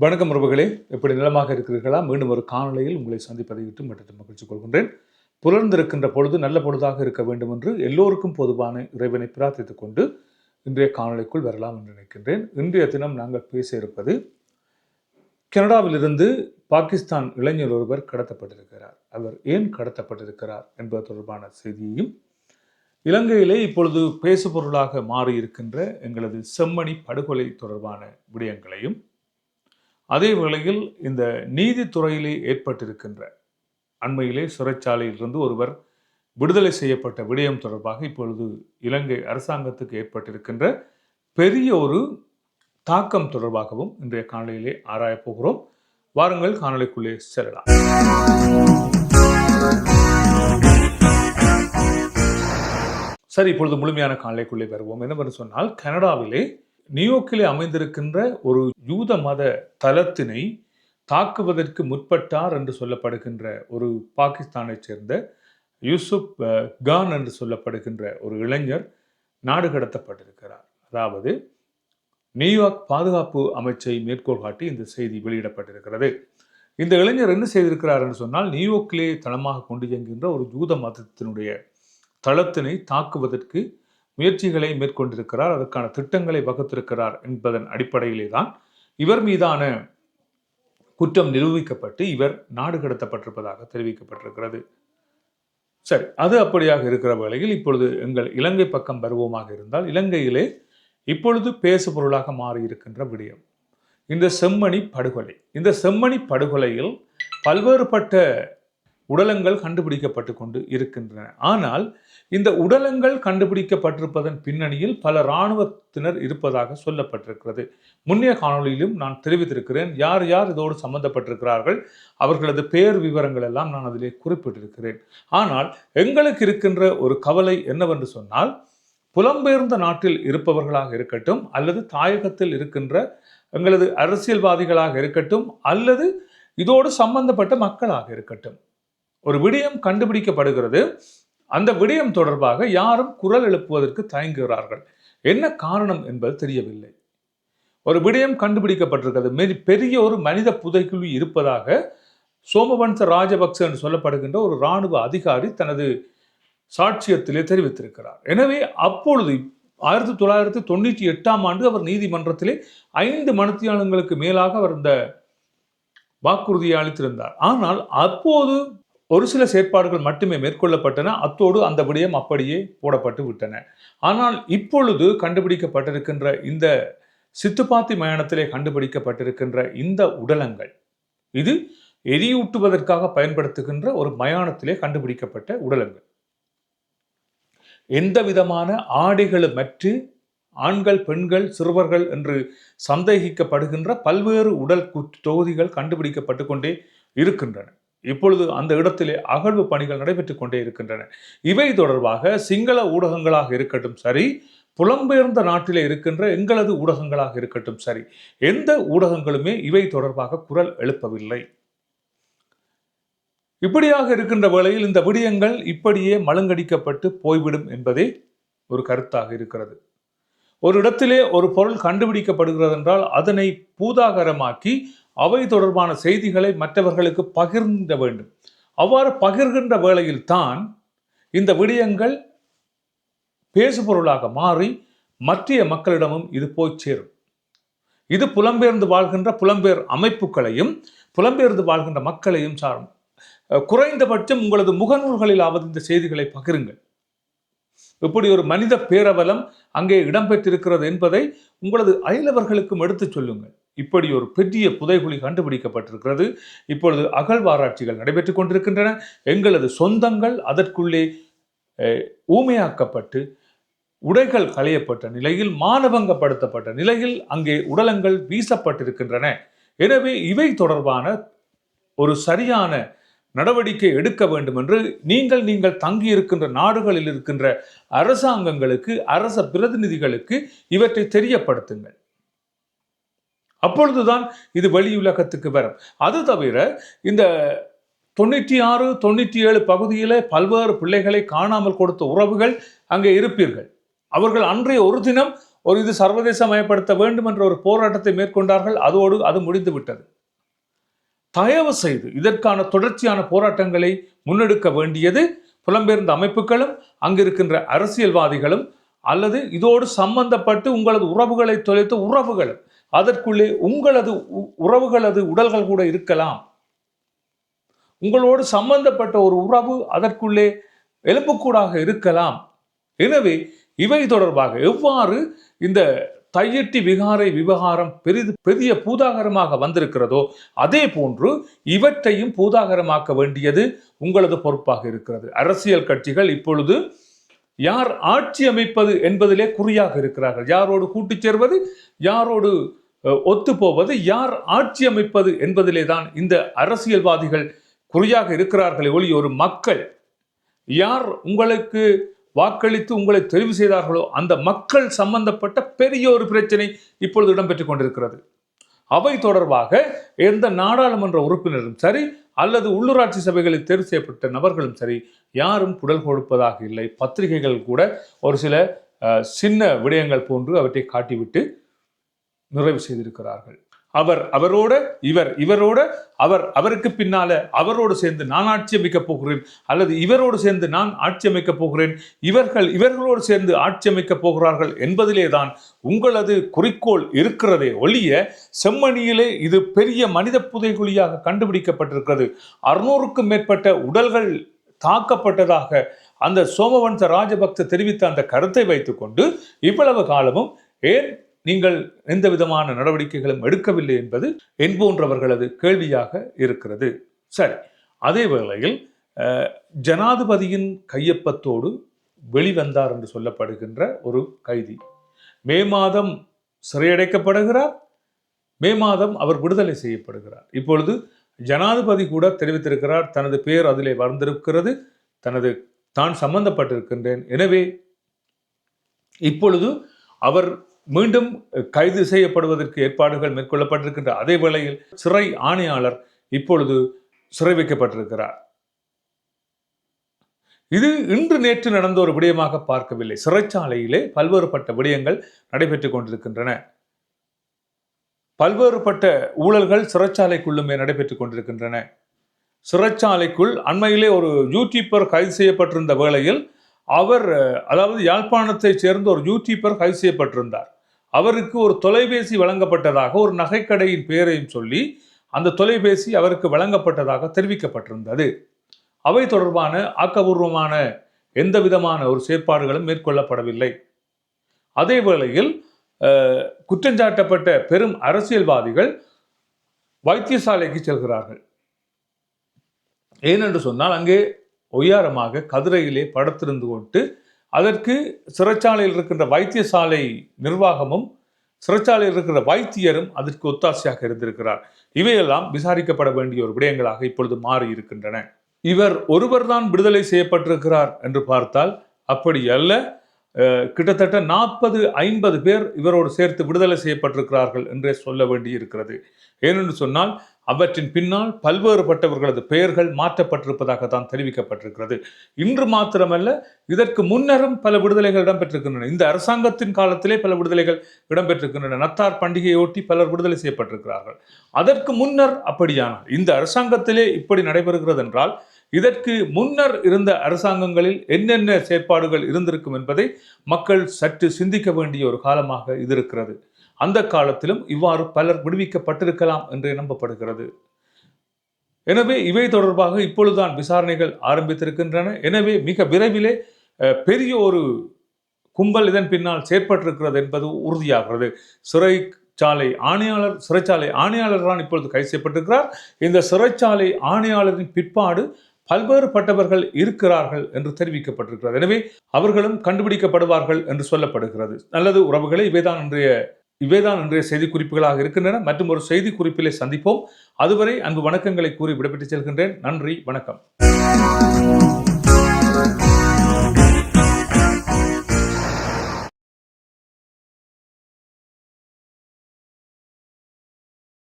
வணக்கம் உறவுகளே. எப்படி நிலமாக இருக்கிறீர்களா? மீண்டும் ஒரு காணொலியில் உங்களை சந்திப்பதை விட்டு மற்ற மகிழ்ச்சி கொள்கின்றேன். புலர்ந்திருக்கின்ற பொழுது நல்ல பொழுதாக இருக்க வேண்டும் என்று எல்லோருக்கும் பொதுவான இறைவனை பிரார்த்தித்துக் கொண்டு இன்றைய காணொலிக்குள் வரலாம் என்று நினைக்கின்றேன். இன்றைய தினம் நாங்கள் பேச இருப்பது கனடாவிலிருந்து பாகிஸ்தான் இளைஞர் ஒருவர் கடத்தப்பட்டிருக்கிறார். அவர் ஏன் கடத்தப்பட்டிருக்கிறார் என்பது தொடர்பான செய்தியையும் இலங்கையிலே இப்பொழுது பேசுபொருளாக மாறியிருக்கின்ற எங்களது செம்மணி படுகொலை தொடர்பான விடயங்களையும் அதே வேளையில் இந்த நீதித்துறையிலே ஏற்பட்டிருக்கின்ற அண்மையிலே சிறைச்சாலையிலிருந்து ஒருவர் விடுதலை செய்யப்பட்ட விடயம் தொடர்பாக இப்பொழுது இலங்கை அரசாங்கத்துக்கு ஏற்பட்டிருக்கின்ற பெரிய ஒரு தாக்கம் தொடர்பாகவும் இன்றைய காணொலியிலே ஆராயப் போகிறோம். வாருங்கள் காணொலிக்குள்ளே செல்லலாம். சரி இப்பொழுது முழுமையான காணொலிக்குள்ளே வருவோம். என்னவென்று சொன்னால் கனடாவிலே நியூயோர்க்கிலே அமைந்திருக்கின்ற ஒரு யூத மத தலத்தினை தாக்குவதற்கு முற்பட்டார் என்று சொல்லப்படுகின்ற ஒரு பாகிஸ்தானைச் சேர்ந்த யூசுப் கான் என்று சொல்லப்படுகின்ற ஒரு இளைஞர் நாடு கடத்தப்பட்டிருக்கிறார். அதாவது நியூயார்க் பாதுகாப்பு அமைச்சை மேற்கோள் காட்டி இந்த செய்தி வெளியிடப்பட்டிருக்கிறது. இந்த இளைஞர் என்ன செய்திருக்கிறார் என்று சொன்னால் நியூயோர்க்கிலே தளமாக கொண்டு இயங்குகின்ற ஒரு யூத மதத்தினுடைய தளத்தினை தாக்குவதற்கு முயற்சிகளை மேற்கொண்டிருக்கிறார் அதற்கான திட்டங்களை வகுத்திருக்கிறார் என்பதன் அடிப்படையிலே தான் இவர் மீதான குற்றம் நிரூபிக்கப்பட்டு இவர் நாடு கடத்தப்பட்டிருப்பதாக தெரிவிக்கப்பட்டிருக்கிறது. சரி அது அப்படியாக இருக்கிற வேளையில் இப்பொழுது எங்கள் இலங்கை பக்கம் வருவோமாக இருந்தால் இலங்கையிலே இப்பொழுது பேசு பொருளாக மாறி இருக்கின்ற விடயம். இந்த செம்மணி படுகொலை. இந்த செம்மணி படுகொலையில் பல்வேறுபட்ட உடலங்கள் கண்டுபிடிக்கப்பட்டு கொண்டு இருக்கின்றன. ஆனால் இந்த உடலங்கள் கண்டுபிடிக்கப்பட்டிருப்பதன் பின்னணியில் பல இராணுவத்தினர் இருப்பதாக சொல்லப்பட்டிருக்கிறது. முன்னைய காணொளியிலும் நான் தெரிவித்திருக்கிறேன் யார் யார் இதோடு சம்பந்தப்பட்டிருக்கிறார்கள் அவர்களது பெயர் விவரங்கள் எல்லாம் நான் அதிலே குறிப்பிட்டிருக்கிறேன். ஆனால் எங்களுக்கு இருக்கின்ற ஒரு கவலை என்னவென்று சொன்னால் புலம்பெயர்ந்த நாட்டில் இருப்பவர்களாக இருக்கட்டும் அல்லது தாயகத்தில் இருக்கின்ற எங்களது அரசியல்வாதிகளாக இருக்கட்டும் அல்லது இதோடு சம்பந்தப்பட்ட மக்களாக இருக்கட்டும். ஒரு விடயம் கண்டுபிடிக்கப்படுகிறது. அந்த விடயம் தொடர்பாக யாரும் குரல் எழுப்புவதற்கு தயங்குகிறார்கள். என்ன காரணம் என்பது தெரியவில்லை. ஒரு விடயம் கண்டுபிடிக்கப்பட்டிருக்கிறது. மெரி பெரிய ஒரு மனித புதைக்குழு இருப்பதாக சோமவன்ச ராஜபக்ச என்று சொல்லப்படுகின்ற ஒரு இராணுவ அதிகாரி தனது சாட்சியத்திலே தெரிவித்திருக்கிறார். எனவே அப்பொழுது ஆயிரத்தி தொள்ளாயிரத்தி தொண்ணூற்றி எட்டாம் ஆண்டு அவர் நீதிமன்றத்திலே ஐந்து மணித்தியாலங்களுக்கு மேலாக அவர் இந்த வாக்குறுதியை அளித்திருந்தார். ஆனால் அப்போது ஒரு சில செயற்பாடுகள் மட்டுமே மேற்கொள்ளப்பட்டன. அத்தோடு அந்த விடயம் அப்படியே போடப்பட்டு விட்டன. ஆனால் இப்பொழுது கண்டுபிடிக்கப்பட்டிருக்கின்ற இந்த சித்துப்பாத்தி மயானத்திலே கண்டுபிடிக்கப்பட்டிருக்கின்ற இந்த உடலங்கள் இது எரியூட்டுவதற்காக பயன்படுத்துகின்ற ஒரு மயானத்திலே கண்டுபிடிக்கப்பட்ட உடலங்கள். எந்த விதமான ஆடைகளுமற்று ஆண்கள் பெண்கள் சிறுவர்கள் என்று சந்தேகிக்கப்படுகின்ற பல்வேறு உடல் தொகுதிகள் கண்டுபிடிக்கப்பட்டு கொண்டே இருக்கின்றன. இப்பொழுது அந்த இடத்திலே அகழ்வு பணிகள் நடைபெற்றுக் கொண்டே இருக்கின்றன. இவை தொடர்பாக சிங்கள ஊடகங்களாக இருக்கட்டும் சரி புலம்பெயர்ந்த நாட்டிலே இருக்கின்ற எங்களது ஊடகங்களாக இருக்கட்டும் சரி எந்த ஊடகங்களுமே இவை தொடர்பாக குரல் எழுப்பவில்லை. இப்படியாக இருக்கின்ற வேளையில் இந்த விடயங்கள் இப்படியே மழுங்கடிக்கப்பட்டு போய்விடும் என்பதே ஒரு கருத்தாக இருக்கிறது. ஒரு இடத்திலே ஒரு பொருள் கண்டுபிடிக்கப்படுகிறது என்றால் அதனை பூதாகரமாக்கி அவை தொடர்பான செய்திகளை மற்றவர்களுக்கு பகிர்ந்த வேண்டும். அவ்வாறு பகிர்கின்ற வேளையில் தான் இந்த விடயங்கள் பேசுபொருளாக மாறி மற்றிய மக்களிடமும் இது போய் சேரும். இது புலம்பெயர்ந்து வாழ்கின்ற புலம்பெயர் அமைப்புகளையும் புலம்பெயர்ந்து வாழ்கின்ற மக்களையும் சாரும். குறைந்தபட்சம் உங்களது முகநூல்களிலாவது இந்த செய்திகளை பகிருங்கள். இப்படி ஒரு மனித பேரவலம் அங்கே இடம்பெற்றிருக்கிறது என்பதை உங்களது அயலவர்களுக்கும் எடுத்துச் சொல்லுங்கள். இப்படி ஒரு பெரிய புதைகுழி கண்டுபிடிக்கப்பட்டிருக்கிறது. இப்பொழுது அகழ்வாராய்ச்சிகள் நடைபெற்றுக் கொண்டிருக்கின்றன. எங்களது சொந்தங்கள் அதற்குள்ளே ஊமையாக்கப்பட்டு உடைகள் களையப்பட்ட நிலையில் மானபங்கப்படுத்தப்பட்ட நிலையில் அங்கே உடலங்கள் வீசப்பட்டிருக்கின்றன. எனவே இவை தொடர்பான ஒரு சரியான நடவடிக்கை எடுக்க வேண்டும் என்று நீங்கள் நீங்கள் தங்கி இருக்கின்ற நாடுகளில் இருக்கின்ற அரசாங்கங்களுக்கு அரச பிரதிநிதிகளுக்கு இவற்றை தெரியப்படுத்துங்கள். அப்பொழுதுதான் இது வெளியுலகத்துக்கு வரும். அது தவிர இந்த தொண்ணூற்றி ஆறு தொண்ணூற்றி ஏழு பகுதியில் பல்வேறு பிள்ளைகளை காணாமல் கொடுத்த உறவுகள் அங்கே இருப்பீர்கள். அவர்கள் அன்றைய ஒரு தினம் ஒரு இது சர்வதேசமயப்படுத்த வேண்டும் என்ற ஒரு போராட்டத்தை மேற்கொண்டார்கள். அதோடு அது முடிந்து விட்டது தயவு செய்து இதற்கான தொடர்ச்சியான போராட்டங்களை முன்னெடுக்க வேண்டியது புலம்பெயர்ந்த அமைப்புகளும் அங்கிருக்கின்ற அரசியல்வாதிகளும் அல்லது இதோடு சம்பந்தப்பட்டு உங்களது உறவுகளை தொலைத்த உறவுகளும் அதற்குள்ளே உங்களது உ- உறவுகளது உடல்கள் கூட இருக்கலாம். உங்களோடு சம்பந்தப்பட்ட ஒரு உறவு அதற்குள்ளே எலும்புக்கூடாக இருக்கலாம். எனவே இவை தொடர்பாக எவ்வாறு இந்த தையட்டி விகாரை விவகாரம் பெரிது பெரிய பூதாகரமாக வந்திருக்கிறதோ அதே போன்று இவற்றையும் பூதாகரமாக்க வேண்டியது உங்களது பொறுப்பாக இருக்கிறது. அரசியல் கட்சிகள் இப்பொழுது யார் ஆட்சி அமைப்பது என்பதிலே குறியாக இருக்கிறார்கள். யாரோடு கூட்டுச் சேர்வது யாரோடு ஒத்துப்போவது யார் ஆட்சி அமைப்பது என்பதிலே தான் இந்த அரசியல்வாதிகள் குறியாக இருக்கிறார்களே ஒளி ஒரு மக்கள் யார் உங்களுக்கு வாக்களித்து உங்களை தெரிவு செய்தார்களோ அந்த மக்கள் சம்பந்தப்பட்ட பெரிய ஒரு பிரச்சனை இப்பொழுது இடம்பெற்றுக் கொண்டிருக்கிறது அவை தொடர்பாக எந்த நாடாளுமன்ற உறுப்பினரும் சரி அல்லது உள்ளூராட்சி சபைகளில் தேர்வு செய்யப்பட்ட நபர்களும் சரி யாரும் குடல் கொடுப்பதாக இல்லை. பத்திரிகைகள் கூட ஒரு சில சின்ன விடயங்கள் போன்று அவற்றை காட்டிவிட்டு நிறைவு செய்திருக்கிறார்கள். அவர் அவரோட இவர் இவரோட அவர் அவருக்கு பின்னால அவரோடு சேர்ந்து நான் ஆட்சி அமைக்கப் போகிறேன் அல்லது இவரோடு சேர்ந்து நான் ஆட்சி அமைக்கப் போகிறேன் இவர்கள் இவர்களோடு சேர்ந்து ஆட்சி அமைக்கப் போகிறார்கள் என்பதிலே தான் உங்களது குறிக்கோள் இருக்கிறதே ஒழிய செம்மணியிலே இது பெரிய மனித புதைகுழியாக கண்டுபிடிக்கப்பட்டிருக்கிறது. அறுநூறுக்கும் மேற்பட்ட உடல்கள் தாக்கப்பட்டதாக அந்த சோமவன்ச ராஜபக்ச தெரிவித்த அந்த கருத்தை வைத்துக்கொண்டு இவ்வளவு காலமும் ஏன் நீங்கள் எந்த விதமான நடவடிக்கைகளும் எடுக்கவில்லை என்பது என்போன்றவர்களது கேள்வியாக இருக்கிறது. சரி அதே வேளையில் ஜனாதிபதியின் கையொப்பத்தோடு வெளிவந்தார் என்று சொல்லப்படுகின்ற ஒரு கைதி. மே மாதம் சிறையடைக்கப்படுகிறார். மே மாதம் அவர் விடுதலை செய்யப்படுகிறார். இப்பொழுது ஜனாதிபதி கூட தெரிவித்திருக்கிறார் தனது பெயர் அதிலே வந்திருக்கிறது தனது தான் சம்பந்தப்பட்டிருக்கின்றேன். எனவே இப்பொழுது அவர் மீண்டும் கைது செய்யப்படுவதற்கு ஏற்பாடுகள் மேற்கொள்ளப்பட்டிருக்கின்ற அதே வேளையில் சிறை ஆணையாளர் இப்பொழுது சிறை வைக்கப்பட்டிருக்கிறார். இது இன்று நேற்று நடந்த ஒரு விடயமாக பார்க்கவில்லை. சிறைச்சாலையிலே பல்வேறுபட்ட விடயங்கள் நடைபெற்றுக் கொண்டிருக்கின்றன. பல்வேறுபட்ட ஊழல்கள் சிறைச்சாலைக்குள்ளுமே நடைபெற்றுக் கொண்டிருக்கின்றன. சிறைச்சாலைக்குள் அண்மையிலே ஒரு யூடியூபர் கைது செய்யப்பட்டிருந்த வேளையில் அவர் அதாவது யாழ்ப்பாணத்தைச் சேர்ந்த ஒரு யூடியூபர் கைது செய்யப்பட்டிருந்தார். அவருக்கு ஒரு தொலைபேசி வழங்கப்பட்டதாக ஒரு நகைக்கடையின் பெயரையும் சொல்லி அந்த தொலைபேசி அவருக்கு வழங்கப்பட்டதாக தெரிவிக்கப்பட்டிருந்தது. அவை தொடர்பான ஆக்கபூர்வமான எந்த விதமான ஒரு செயற்பாடுகளும் மேற்கொள்ளப்படவில்லை. அதே வேளையில் குற்றஞ்சாட்டப்பட்ட பெரும் அரசியல்வாதிகள் வைத்தியசாலைக்கு செல்கிறார்கள். ஏனென்று சொன்னால் அங்கே ஒய்யாரமாக கதிரையிலே படுத்திருந்து கொண்டு அதற்கு சிறைச்சாலையில் இருக்கின்ற வைத்தியசாலை நிர்வாகமும் சிறைச்சாலையில் இருக்கிற வைத்தியரும் அதற்கு ஒத்தாசையாக இருந்திருக்கிறார். இவையெல்லாம் விசாரிக்கப்பட வேண்டிய ஒரு விடயங்களாக இப்பொழுது மாறி இருக்கின்றன. இவர் ஒருவர்தான் விடுதலை செய்யப்பட்டிருக்கிறார் என்று பார்த்தால் அப்படி அல்ல. கிட்டத்தட்ட நாற்பது ஐம்பது பேர் இவரோடு சேர்த்து விடுதலை செய்யப்பட்டிருக்கிறார்கள் என்றே சொல்ல வேண்டி இருக்கிறது ஏனென்று சொன்னால் அவற்றின் பின்னால் பல்வேறுபட்டவர்களது பெயர்கள் மாற்றப்பட்டிருப்பதாக தான் தெரிவிக்கப்பட்டிருக்கிறது. இன்று மாத்திரமல்ல இதற்கு முன்னரும் பல விடுதலைகள் இடம்பெற்றிருக்கின்றன. இந்த அரசாங்கத்தின் காலத்திலே பல விடுதலைகள் இடம்பெற்றிருக்கின்றன. நத்தார் பண்டிகையொட்டி பலர் விடுதலை செய்யப்பட்டிருக்கிறார்கள். அதற்கு முன்னர் அப்படியானால் இந்த அரசாங்கத்திலே இப்படி நடைபெறுகிறது என்றால் இதற்கு முன்னர் இருந்த அரசாங்கங்களில் என்னென்ன செயற்பாடுகள் இருந்திருக்கும் என்பதை மக்கள் சற்று சிந்திக்க வேண்டிய ஒரு காலமாக இது இருக்கிறது. அந்த காலத்திலும் இவ்வாறு பலர் விடுவிக்கப்பட்டிருக்கலாம் என்று நம்பப்படுகிறது. எனவே இவை தொடர்பாக இப்பொழுதுதான் விசாரணைகள் ஆரம்பித்திருக்கின்றன. எனவே மிக விரைவிலே பெரிய ஒரு கும்பல் இதன் பின்னால் செயற்பட்டிருக்கிறது என்பது உறுதியாகிறது. சிறை சாலை ஆணையாளர் சிறைச்சாலை ஆணையாளர் தான் இப்பொழுது கைது செய்யப்பட்டிருக்கிறார். இந்த சிறைச்சாலை ஆணையாளரின் பிற்பாடு பல்வேறு பட்டவர்கள் இருக்கிறார்கள் என்று தெரிவிக்கப்பட்டிருக்கிறது. எனவே அவர்களும் கண்டுபிடிக்கப்படுவார்கள் என்று சொல்லப்படுகிறது. நல்லது உறவுகளை இவைதான் இன்றைய இவைதான் இன்றைய செய்தி குறிப்புகளாக இருக்கின்றன. மற்றும் ஒரு செய்தி குறிப்பிலே சந்திப்போம். அதுவரை அன்பு வணக்கங்களை கூறி விடைபெற்று செல்கின்றேன். நன்றி வணக்கம்.